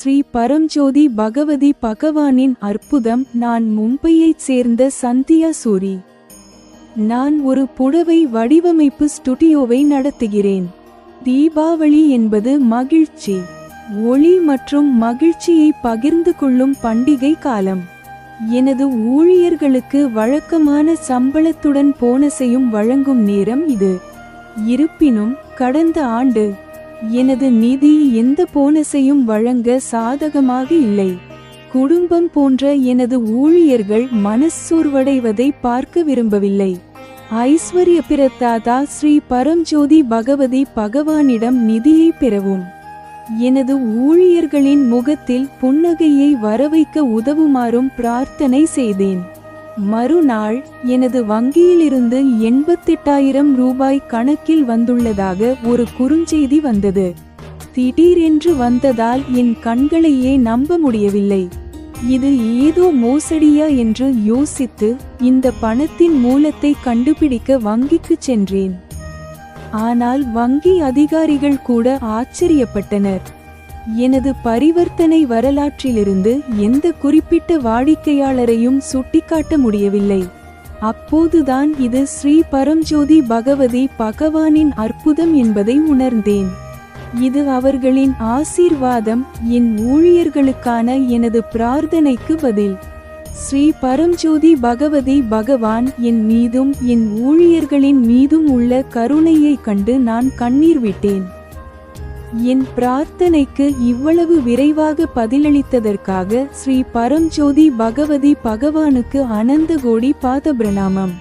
ஸ்ரீ பரம்ஜோதி பகவதி பகவானின் அற்புதம் நான் மும்பையைச் சேர்ந்த சந்தியா சூரி. நான் ஒரு புடவை வடிவமைப்பு ஸ்டுடியோவை நடத்துகிறேன். தீபாவளி என்பது மகிழ்ச்சி. ஒளி மற்றும் மகிழ்ச்சியை பகிர்ந்து கொள்ளும் பண்டிகை காலம். எனது ஊழியர்களுக்கு வழக்கமான சம்பளத்துடன் போனஸையும் வழங்கும் நேரம் இது. இருப்பினும் கடந்த ஆண்டு எனது நிதி எந்த போனஸையும் வழங்க சாதகமாக இல்லை. குடும்பம் போன்ற எனது ஊழியர்கள் மனச்சோர்வடைவதை பார்க்க விரும்பவில்லை. ஐஸ்வர்ய பிரதாதா ஸ்ரீ பரம்ஜோதி பகவதி பகவானிடம் நிதியை பெறவும். எனது ஊழியர்களின் முகத்தில் புன்னகையை வரவைக்க உதவுமாறும் பிரார்த்தனை செய்தேன். மறுநாள் எனது வங்கியிலிருந்து எண்பத்தெட்டாயிரம் ரூபாய் கணக்கில் வந்துள்ளதாக ஒரு குறுஞ்செய்தி வந்தது. திடீரென்று வந்ததால் என் கண்களையே நம்ப முடியவில்லை. இது ஏதோ மோசடியா என்று யோசித்து இந்த பணத்தின் மூலத்தை கண்டுபிடிக்க வங்கிக்கு சென்றேன். ஆனால் வங்கி அதிகாரிகள் கூட ஆச்சரியப்பட்டனர். எனது பரிவர்த்தனை வரலாற்றிலிருந்து எந்த குறிப்பிட்ட வாடிக்கையாளரையும் சுட்டிக்காட்ட முடியவில்லை. அப்போதுதான் இது ஸ்ரீ பரம்ஜோதி பகவதி பகவானின் அற்புதம் என்பதை உணர்ந்தேன். இது அவர்களின் ஆசீர்வாதம் என் ஊழியர்களுக்கான எனது பிரார்த்தனைக்கு பதில். ஸ்ரீ பரம்ஜோதி பகவதி பகவான் என் மீதும் என் ஊழியர்களின் மீதும் உள்ள கருணையை கண்டு நான் கண்ணீர் விட்டேன். என் பிரார்த்தனைக்கு இவ்வளவு விரைவாக பதிலளித்ததற்காக ஸ்ரீ பரம்ஜோதி பகவதி பகவானுக்கு அனந்த கோடி பாத பிரணாமம்